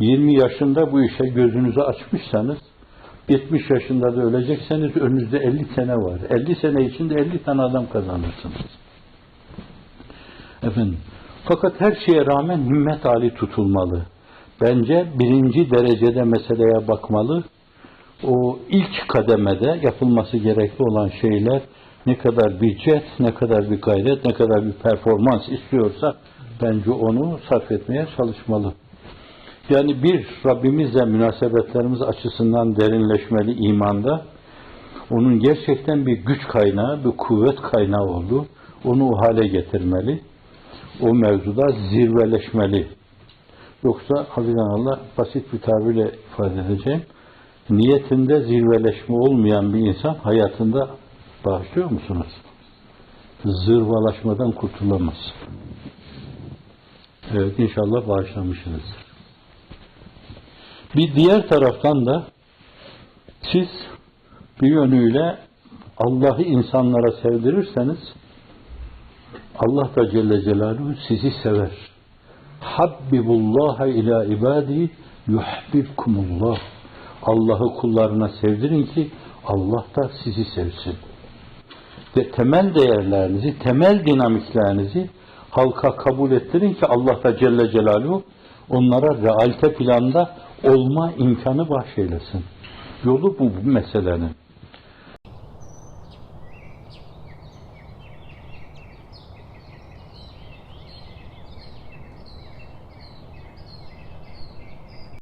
20 yaşında bu işe gözünüzü açmışsanız 70 yaşında da ölecekseniz önünüzde 50 sene var. 50 sene içinde 50 tane adam kazanırsınız. Efendim, fakat her şeye rağmen himmet hali tutulmalı. Bence birinci derecede meseleye bakmalı. O ilk kademede yapılması gerekli olan şeyler ne kadar bir cet, ne kadar bir gayret, ne kadar bir performans istiyorsa bence onu sarf etmeye çalışmalı. Yani bir Rabbimizle münasebetlerimiz açısından derinleşmeli imanda. Onun gerçekten bir güç kaynağı, bir kuvvet kaynağı oldu. Onu o hale getirmeli. O mevzuda zirveleşmeli. Yoksa hafizan Allah basit bir tabirle ifade edeceğim. Niyetinde zirveleşme olmayan bir insan hayatında bağışlıyor musunuz? Zırvalaşmadan kurtulamaz. Evet inşallah bağışlamışsınızdır. Bir diğer taraftan da siz bir yönüyle Allah'ı insanlara sevdirirseniz Allah da Celle Celaluhu sizi sever. Habbibullaha ila ibadi yuhbibkumullah. Allah'ı kullarına sevdirin ki Allah da sizi sevsin. Ve temel değerlerinizi, temel dinamiklerinizi halka kabul ettirin ki Allah da Celle Celaluhu onlara realite planda olma imkanı bahşeylesin. Yolu bu, bu meselenin.